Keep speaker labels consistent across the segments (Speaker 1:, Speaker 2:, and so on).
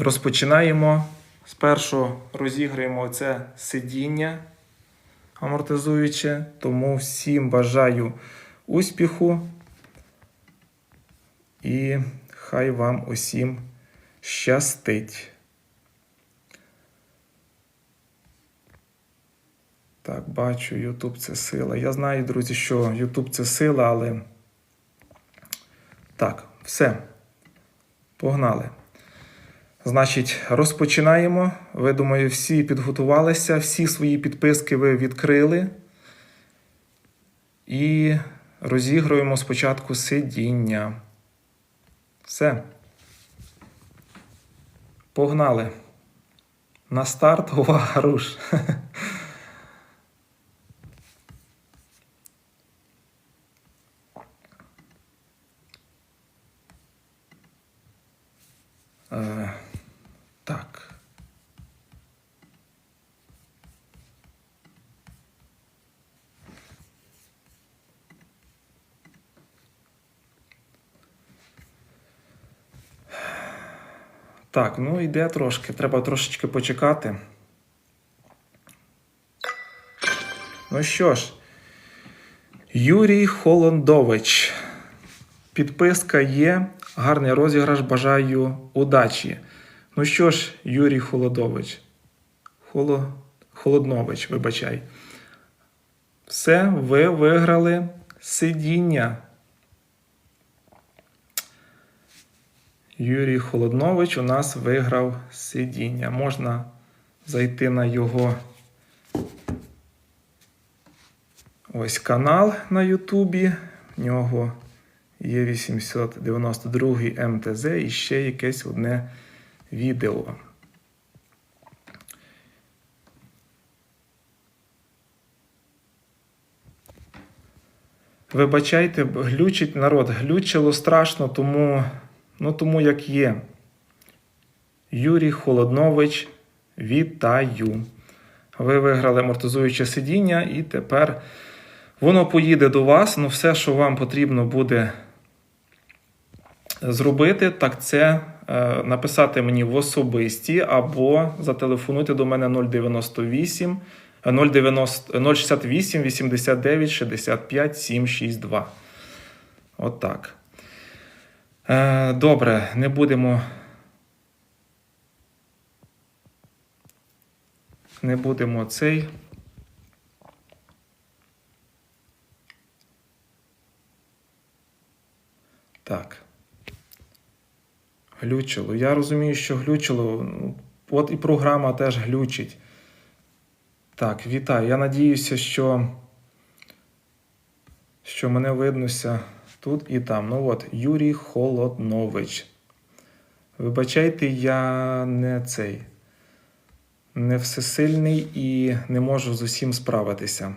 Speaker 1: Розпочинаємо. Спершу розіграємо це сидіння амортизуюче, тому всім бажаю успіху і хай вам усім щастить. Так, бачу, YouTube це сила. Я знаю, друзі, що YouTube це сила, але. Так, все. Погнали. Значить, розпочинаємо. Ви, думаю, всі підготувалися, всі свої підписки ви відкрили. І розігруємо спочатку сидіння. Все. Погнали. На старт, увага, руш. Е, так. Так, ну йде трошки. Треба трошечки почекати. Ну що ж, Юрій Холондович. Підписка є. Гарний розіграш. Бажаю удачі. Ну що ж, Юрій Холодович. Холо... Холоднович, вибачай. Все, ви виграли сидіння. Юрій Холоднович у нас виграв сидіння. Можна зайти на його ось канал на Ютубі. В нього є 892 МТЗ і ще якесь одне відео. Вибачайте, глючить народ, глючило страшно, тому, ну, тому як є. Юрій Холоднович, вітаю. Ви виграли амортизуюче сидіння, і тепер воно поїде до вас. Ну, все, що вам потрібно буде зробити, так це е, написати мені в особисті або зателефонуйте до мене 098 090, 068 89 65 762. Отак. Е, добре, не будемо. Не будемо цей. Так. Глючило. Я розумію, що глючило. От і програма теж глючить. Так, вітаю. Я надіюся, що, що мене виднося тут і там. Ну от, Юрій Холоднович. Вибачайте, я не цей, не всесильний і не можу з усім справитися.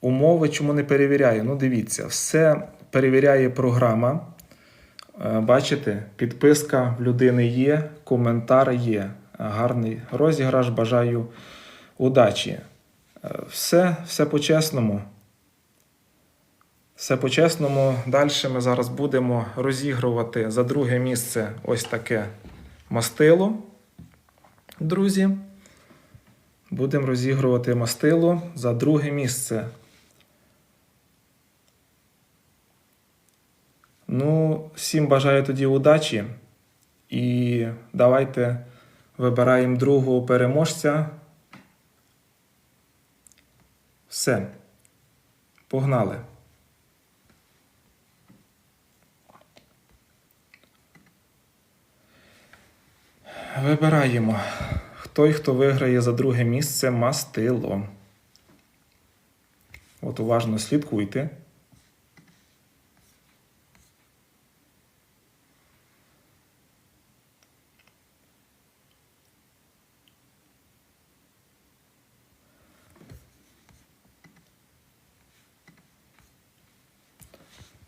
Speaker 1: Умови чому не перевіряю? Ну, дивіться, все перевіряє програма. Е, Бачите, підписка в людини є, коментар є. Гарний розіграш. Бажаю удачі. Е, Все, все по-чесному. Все по-чесному. Далі ми зараз будемо розігрувати за друге місце ось таке мастило. Друзі. Будемо розігрувати мастило за друге місце. Ну, всім бажаю тоді удачі. І давайте вибираємо другого переможця. Все. Погнали. Вибираємо. Той, хто виграє за друге місце мастило. От уважно слідкуйте.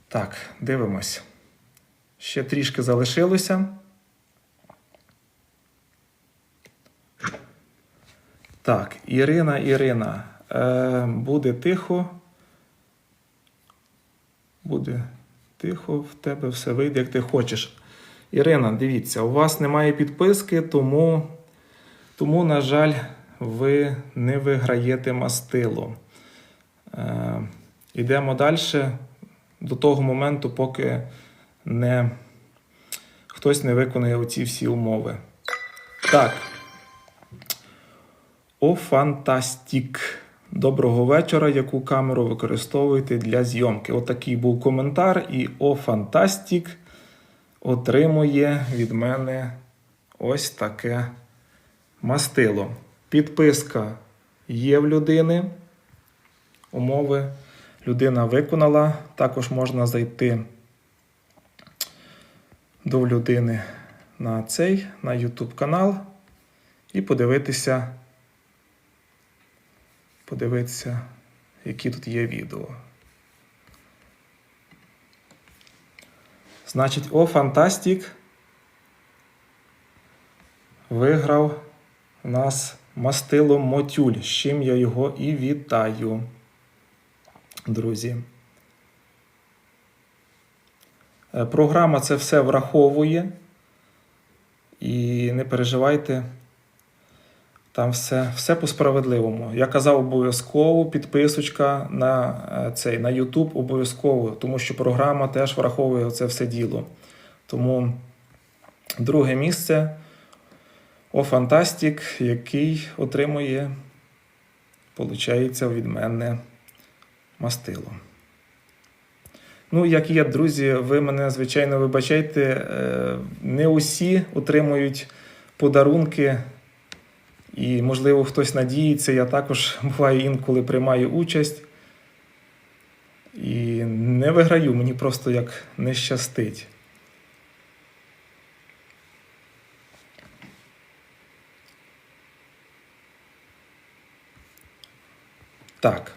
Speaker 1: Так, дивимось. Ще трішки залишилося. Так, Ірина, Ірина, е, буде тихо. Буде тихо, в тебе все вийде, як ти хочеш. Ірина, дивіться, у вас немає підписки, тому, тому на жаль, ви не виграєте мастило. Е, Йдемо далі до того моменту, поки не, хтось не виконує оці всі умови. Так. О, фантастік. Доброго вечора. Яку камеру використовуєте для зйомки? Отакий був коментар, і О, фантастік отримує від мене ось таке мастило. Підписка є в людини. Умови людина виконала. Також можна зайти до людини на цей, на YouTube канал і подивитися, подивитися, які тут є відео. Значить, О, Фантастік виграв нас мастило Мотюль, з чим я його і вітаю, друзі. Е, Програма це все враховує. І не переживайте, там все все по-справедливому. Я казав обов'язково підписочка на е, цей на YouTube обов'язково, тому що програма теж враховує це все діло. Тому друге місце О Фантастік, який отримує, виходить, від мене мастило. Ну, як є, друзі, ви мене, звичайно, вибачайте, е, не усі отримують подарунки, і, можливо, хтось надіється. Я також буває інколи приймаю участь. І не виграю, мені просто як не щастить. Так.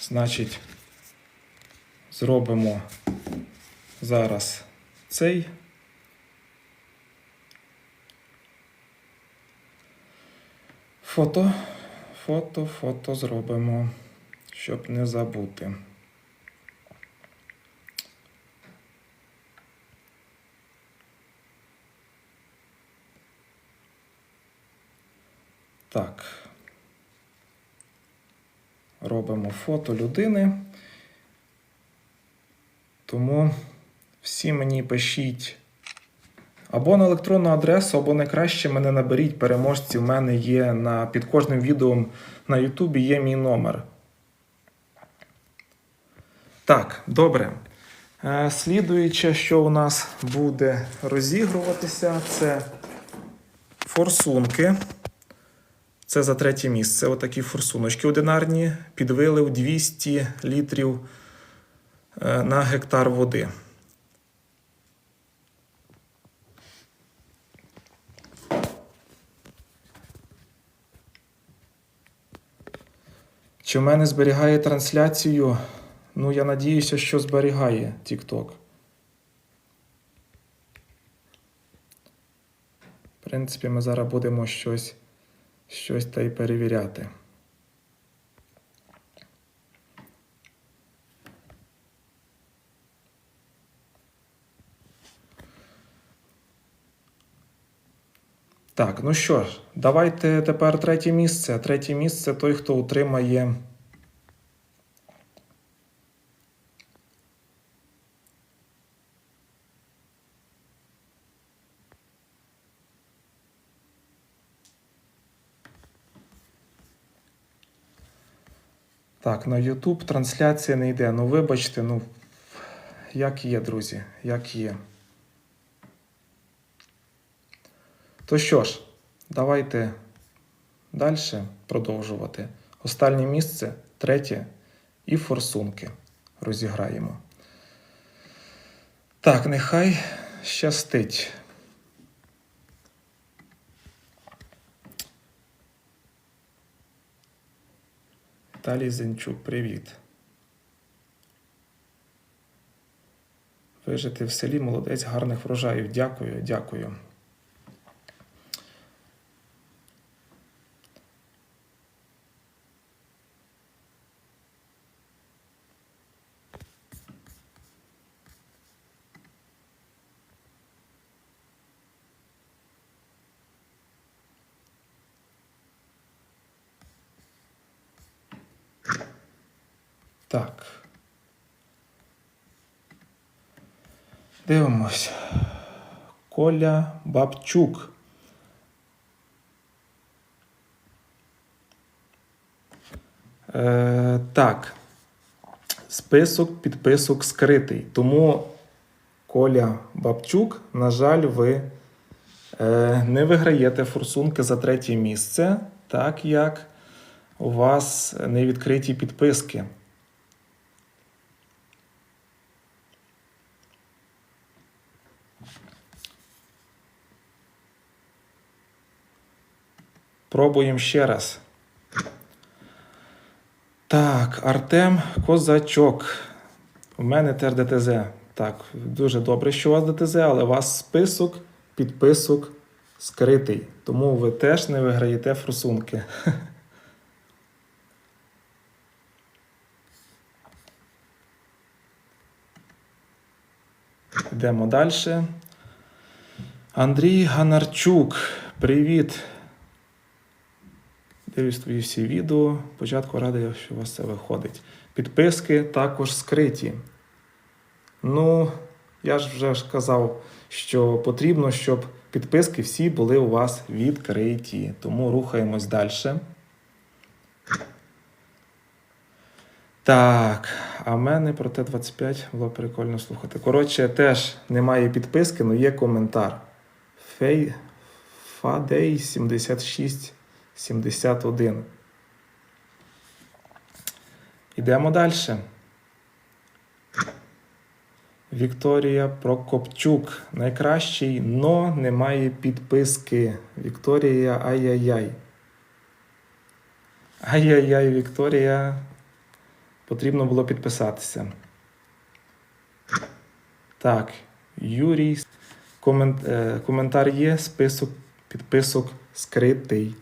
Speaker 1: Значить. Зробимо зараз цей. Фото, фото, фото зробимо, щоб не забути. Так. Робимо фото людини. Тому всі мені пишіть або на електронну адресу, або найкраще мене наберіть. Переможці в мене є на, під кожним відео на Ютубі є мій номер. Так, добре. Е, слідуюче, що у нас буде розігруватися, це форсунки. Це за третє місце. Отакі форсуночки одинарні. Підвили в 200 літрів. Е, на гектар води. Чи в мене зберігає трансляцію? Ну, я надіюся, що зберігає TikTok. В принципі, ми зараз будемо щось, щось та й перевіряти. Так, ну що ж, давайте тепер третє місце. Третє місце той, хто отримає. Так, на YouTube трансляція не йде. Ну, вибачте, ну, як є, друзі, як є. То що ж, давайте далі продовжувати. Останнє місце, третє і форсунки розіграємо. Так, нехай щастить. Віталій Зенчук, привіт. Вижити в селі молодець гарних врожаїв. Дякую, дякую. Так. Дивимось. Коля Бабчук. Е, так. Список підписок скритий. Тому Коля Бабчук, на жаль, ви е, не виграєте форсунки за третє місце, так як у вас не відкриті підписки. Пробуємо ще раз. Так, Артем Козачок. У мене тер ДТЗ. Так, дуже добре, що у вас ДТЗ, але у вас список підписок скритий. Тому ви теж не виграєте форсунки. Йдемо далі. Андрій Ганарчук. Привіт. Дивлюсь твої всі відео. Спочатку радий, що у вас це виходить. Підписки також скриті. Ну, я ж вже ж казав, що потрібно, щоб підписки всі були у вас відкриті. Тому рухаємось далі. Так, а мене про Т-25 було прикольно слухати. Коротше, теж немає підписки, але є коментар. Фей... Фадей 76 71. Йдемо далі. Вікторія Прокопчук. Найкращий, но немає підписки. Вікторія ай-яй-яй. Ай-яй-яй, Вікторія. Потрібно було підписатися. Так, Юрій. Комент, е, коментар є, список підписок скритий.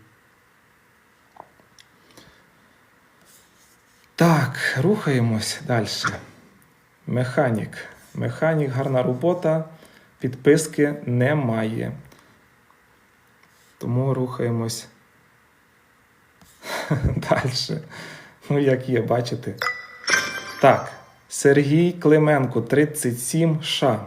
Speaker 1: Так, рухаємось далі. Механік. Механік, гарна робота. Підписки немає. Тому рухаємось далі. Ну, як є, бачите. Так, Сергій Клименко, 37 ша.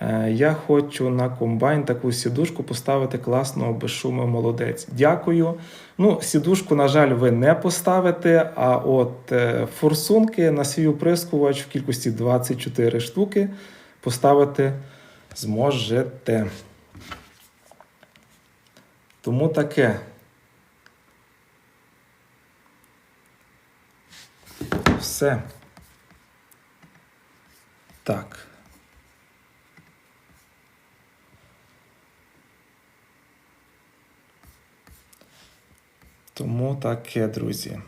Speaker 1: Е, Я хочу на комбайн таку сідушку поставити класного безшуму молодець. Дякую. Ну, сідушку, на жаль, ви не поставите. А от е, форсунки на свій оприскувач в кількості 24 штуки поставити зможете. Тому таке. Все. Так. Тому таке, друзі.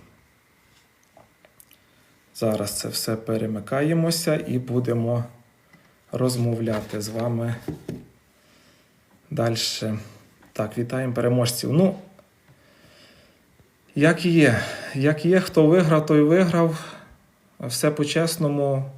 Speaker 1: Зараз це все перемикаємося і будемо розмовляти з вами далі. Так, вітаємо переможців. Ну, як є, як є, хто виграв, той виграв. Все по-чесному.